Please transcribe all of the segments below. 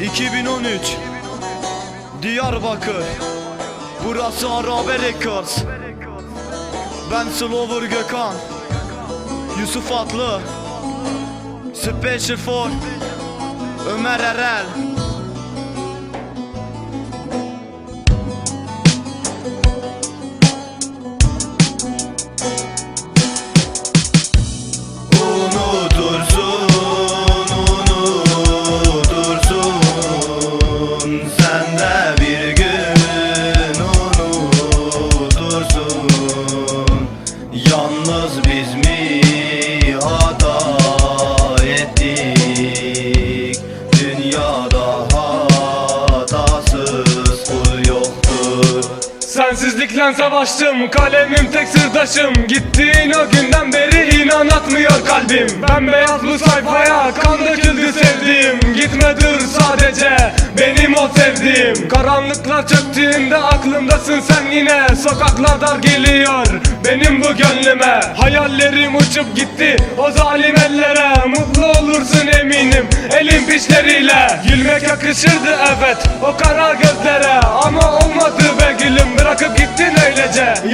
2013 Diyarbakır. Burası Arabe Records. Ben Slover Gökhan. Yusuf Atlı. Special for Ömer Erel Sensizlikle savaştım kalemim tek sırdaşım. Gittiğin o günden beri inan atmıyor kalbim. Ben beyaz bu sayfaya kan döküldü sevdiğim. Gitme dur sadece benim o sevdiğim. Karanlıklar çöktüğünde aklımdasın sen yine. Sokaklar dar geliyor benim bu gönlüme. Hayallerim uçup gitti o zalim ellere. Mutlu olursun eminim elin pişleriyle. Gülmek yakışırdı evet o kara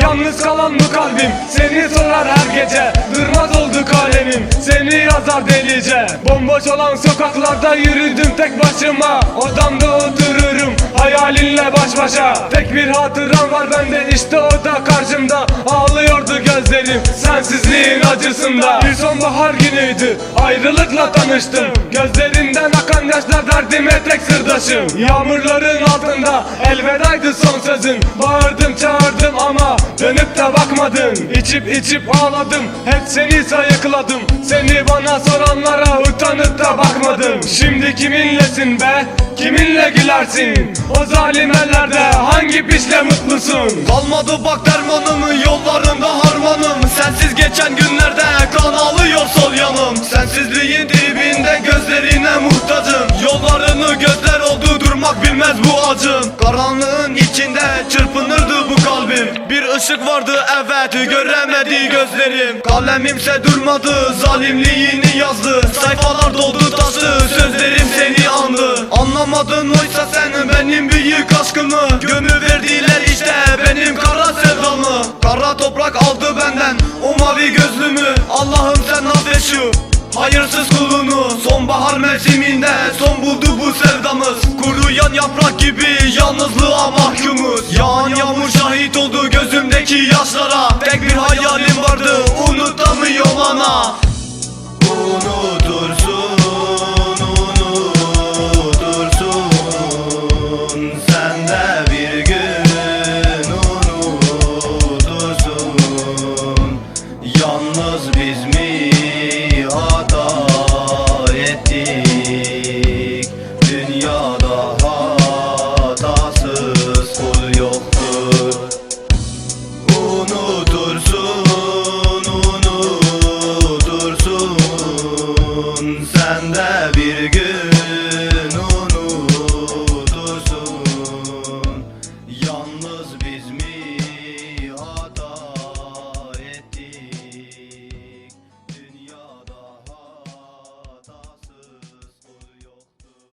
Yalnız kalan bu kalbim? Seni sorar her gece. Durmaz oldu kalemim seni yazar delice. Bomboş olan sokaklarda yürüdüm tek başıma. Odamda otururum hayalinle baş başa. Tek bir hatıram var bende işte o da karşımda. Ağlıyordu gözlerim sensizliğin acısında. Bir sonbahar günüydü ayrılıkla tanıştım. Gözlerinden akan yaşlar derdime tek sırdaşım. Yağmurların altında elvedaydı son sözün Bağırdım çağırdım ama dönüp de bakmadın. İçip içip ağladım hep seni sayıkladım. Seni bana soranlara utanıp da bakmadım. Şimdi kiminlesin be? Kiminle gülersin? O zalim ellerde hangi pişle mutlusun? Kalmadı bak dermanım yollarında harmanım Sensiz geçen günlerde kan alıyor sol yanım. Sensizliğin dibinde gözlerine muhtacım. Yollarını gözler oldu durmak bilmez bu acım. Karanlığın içinde çırpınırdı bu kalbim. Bir ışık vardı evet göremedi gözlerim. Kalemimse durmadı zalimliğini yazdı. Sayfalar doldu taştı sözlerim seni andı. Anlamadın oysa sen benim büyük aşkımı. Gömü verdiler işte benim kara sevdamı. Kara toprak aldı mavi gözlümü Allah'ım sen affet şu Hayırsız kulunu Sonbahar mevsiminde son buldu bu sevdamız. Kuruyan yaprak gibi yalnızlığa mahkumuz. Yağan yağmur şahit oldu gözümdeki yaşlara. Tek bir hayalim vardı unutamıyorum ana. Unutursun, unutursun. Sen de Yalnız biz